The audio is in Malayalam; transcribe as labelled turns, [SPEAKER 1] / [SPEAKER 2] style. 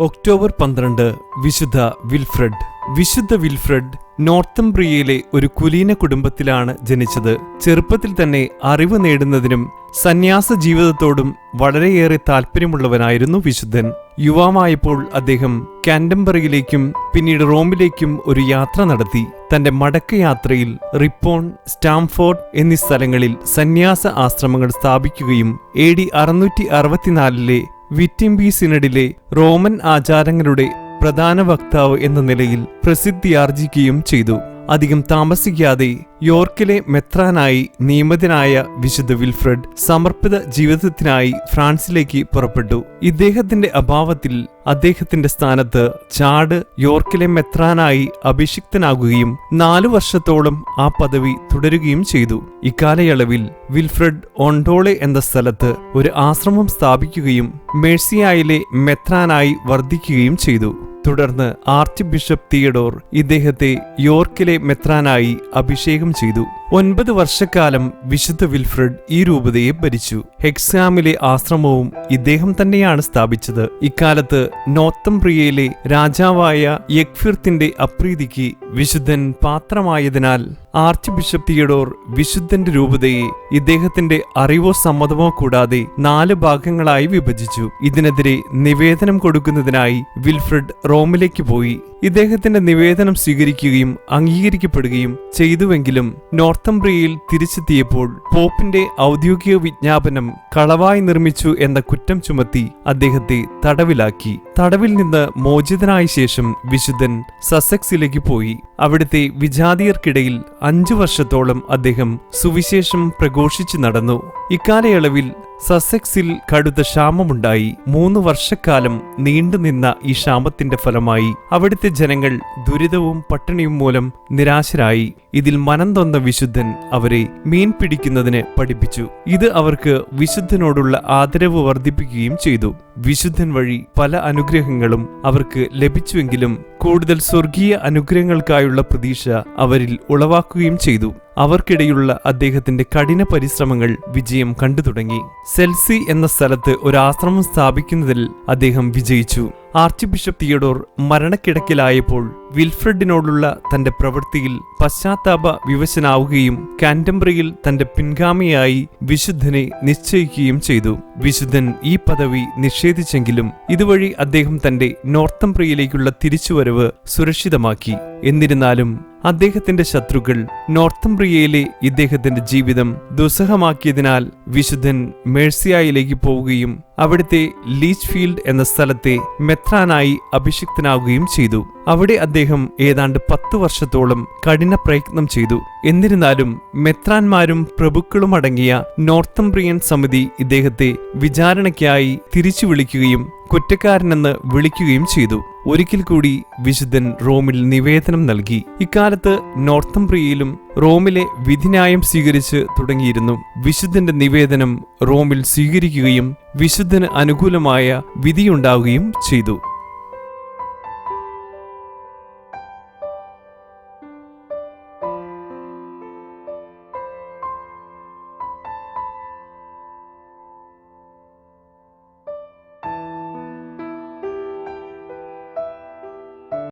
[SPEAKER 1] ഒക്ടോബർ പന്ത്രണ്ട് വിശുദ്ധ വിൽഫ്രഡ്. വിശുദ്ധ വിൽഫ്രഡ് നോർത്തംബ്രിയയിലെ ഒരു കുലീന കുടുംബത്തിലാണ് ജനിച്ചത്. ചെറുപ്പത്തിൽ തന്നെ അറിവ് നേടുന്നതിനും സന്യാസ ജീവിതത്തോടും വളരെയേറെ താല്പര്യമുള്ളവനായിരുന്നു വിശുദ്ധൻ. യുവാവായപ്പോൾ അദ്ദേഹം കാൻഡംബറിയിലേക്കും പിന്നീട് റോമിലേക്കും ഒരു യാത്ര നടത്തി. തന്റെ മടക്കയാത്രയിൽ റിപ്പോൺ സ്റ്റാംഫോർഡ് എന്നീ സ്ഥലങ്ങളിൽ സന്യാസ ആശ്രമങ്ങൾ സ്ഥാപിക്കുകയും എ ഡി അറുന്നൂറ്റി അറുപത്തിനാലിലെ വിറ്റിംബി സിനഡിലെ റോമൻ ആചാരങ്ങളുടെ പ്രധാന വക്താവ് എന്ന നിലയിൽ പ്രസിദ്ധിയാർജിക്കുകയും ചെയ്തു. അധികം താമസിക്കാതെ യോർക്കിലെ മെത്രാനായി നിയമിതനായ വിശുദ്ധ വിൽഫ്രഡ് സമർപ്പിത ജീവിതത്തിനായി ഫ്രാൻസിലേക്ക് പുറപ്പെട്ടു. ഇദ്ദേഹത്തിന്റെ അഭാവത്തിൽ അദ്ദേഹത്തിന്റെ സ്ഥാനത്ത് ചാട് യോർക്കിലെ മെത്രാനായി അഭിഷിക്തനാകുകയും നാലു വർഷത്തോളം ആ പദവി തുടരുകയും ചെയ്തു. ഇക്കാലയളവിൽ വിൽഫ്രഡ് ഒണ്ടോളെ എന്ന സ്ഥലത്ത് ഒരു ആശ്രമം സ്ഥാപിക്കുകയും മേഴ്സിയായിലെ മെത്രാനായി വർദ്ധിക്കുകയും ചെയ്തു. തുടർന്ന് ആർച്ച് ബിഷപ്പ് തിയഡോർ ഇദ്ദേഹത്തെ യോർക്കിലെ മെത്രാനായി അഭിഷേകം ചെയ്തു. ഒൻപത് വർഷക്കാലം വിശുദ്ധ വിൽഫ്രഡ് ഈ രൂപതയെ ഭരിച്ചു. ഹെക്സാമിലെ ആശ്രമവും ഇദ്ദേഹം തന്നെയാണ് സ്ഥാപിച്ചത്. ഇക്കാലത്ത് നോത്തംപ്രിയയിലെ രാജാവായ യക്ഫിർത്തിന്റെ അപ്രീതിക്ക് വിശുദ്ധൻ പാത്രമായതിനാൽ ആർച്ച് ബിഷപ്പ് തിയഡോർ വിശുദ്ധന്റെ രൂപതയെ ഇദ്ദേഹത്തിന്റെ അറിവോ സമ്മതമോ കൂടാതെ നാല് ഭാഗങ്ങളായി വിഭജിച്ചു. ഇതിനെതിരെ നിവേദനം കൊടുക്കുന്നതിനായി വിൽഫ്രഡ് റോമിലേക്ക് പോയി. ഇദ്ദേഹത്തിന്റെ നിവേദനം സ്വീകരിക്കുകയും അംഗീകരിക്കപ്പെടുകയും ചെയ്തുവെങ്കിലും നോർത്തംബ്രിയയിൽ തിരിച്ചെത്തിയപ്പോൾ പോപ്പിന്റെ ഔദ്യോഗിക വിജ്ഞാപനം കളവായി നിർമ്മിച്ചു എന്ന കുറ്റം ചുമത്തി അദ്ദേഹത്തെ തടവിലാക്കി. തടവിൽ നിന്ന് മോചിതനായ ശേഷം വിശുദ്ധൻ സസെക്സിലേക്ക് പോയി. അവിടുത്തെ വിജാതിയർക്കിടയിൽ അഞ്ചു വർഷത്തോളം അദ്ദേഹം സുവിശേഷം പ്രഘോഷിച്ചു നടന്നു. ഇക്കാലയളവിൽ സസെക്സിൽ കടുത്ത ക്ഷാമമുണ്ടായി. മൂന്ന് വർഷക്കാലം നീണ്ടുനിന്ന ഈ ക്ഷാമത്തിന്റെ ഫലമായി അവിടുത്തെ ജനങ്ങൾ ദുരിതവും പട്ടിണിയും മൂലം നിരാശരായി. ഇതിൽ മനം തൊന്ന വിശുദ്ധൻ അവരെ മീൻ പിടിക്കുന്നതിന് പഠിപ്പിച്ചു. ഇത് അവർക്ക് വിശുദ്ധനോടുള്ള ആദരവ് വർദ്ധിപ്പിക്കുകയും ചെയ്തു. വിശുദ്ധൻ വഴി പല അനുഗ്രഹങ്ങളും അവർക്ക് ലഭിച്ചുവെങ്കിലും കൂടുതൽ സ്വർഗീയ അനുഗ്രഹങ്ങൾക്കായുള്ള പ്രതീക്ഷ അവരിൽ ഉളവാക്കുകയും ചെയ്തു. അവർക്കിടയിലുള്ള അദ്ദേഹത്തിന്റെ കഠിന പരിശ്രമങ്ങൾ വിജയം കണ്ടു തുടങ്ങി. സെൽസി എന്ന സ്ഥലത്ത് ഒരു ആശ്രമം സ്ഥാപിക്കുന്നതിൽ അദ്ദേഹം വിജയിച്ചു. ആർച്ച് ബിഷപ്പ് തിയഡോർ മരണക്കിടക്കിലായപ്പോൾ വിൽഫ്രഡിനോടുള്ള തന്റെ പ്രവൃത്തിയിൽ പശ്ചാത്താപ വിവശനാവുകയും കാന്റംബ്രിയിൽ തന്റെ പിൻഗാമിയായി വിശുദ്ധനെ നിശ്ചയിക്കുകയും ചെയ്തു. വിശുദ്ധൻ ഈ പദവി നിഷേധിച്ചെങ്കിലും ഇതുവഴി അദ്ദേഹം തന്റെ നോർത്തംബ്രിയിലേക്കുള്ള തിരിച്ചുവരവ് സുരക്ഷിതമാക്കി. എന്നിരുന്നാലും അദ്ദേഹത്തിന്റെ ശത്രുക്കൾ നോർത്തംബ്രിയയിലെ ഇദ്ദേഹത്തിന്റെ ജീവിതം ദുസ്സഹമാക്കിയതിനാൽ വിശുദ്ധൻ മേഴ്സിയായിലേക്ക് പോവുകയും അവിടുത്തെ ലീച്ച് ഫീൽഡ് എന്ന സ്ഥലത്തെ മെത്രാനായി അഭിഷിക്തനാവുകയും ചെയ്തു. അവിടെ അദ്ദേഹം ഏതാണ്ട് പത്ത് വർഷത്തോളം കഠിന പ്രയത്നം ചെയ്തു. എന്നിരുന്നാലും മെത്രാന്മാരും പ്രഭുക്കളും അടങ്ങിയ നോർത്തംബ്രിയൻ സമിതി ഇദ്ദേഹത്തെ വിചാരണയ്ക്കായി തിരിച്ചു വിളിക്കുകയും കുറ്റക്കാരനെന്ന് വിളിക്കുകയും ചെയ്തു. ഒരിക്കൽ കൂടി വിശുദ്ധൻ റോമിൽ നിവേദനം നൽകി. ഇക്കാലത്ത് നോർത്തംബ്രിയയിലും റോമിലെ വിധിന്യായം സ്വീകരിച്ച് തുടങ്ങിയിരുന്നു. വിശുദ്ധന്റെ നിവേദനം റോമിൽ സ്വീകരിക്കുകയും വിശുദ്ധന് അനുകൂലമായ വിധിയുണ്ടാവുകയും ചെയ്തു.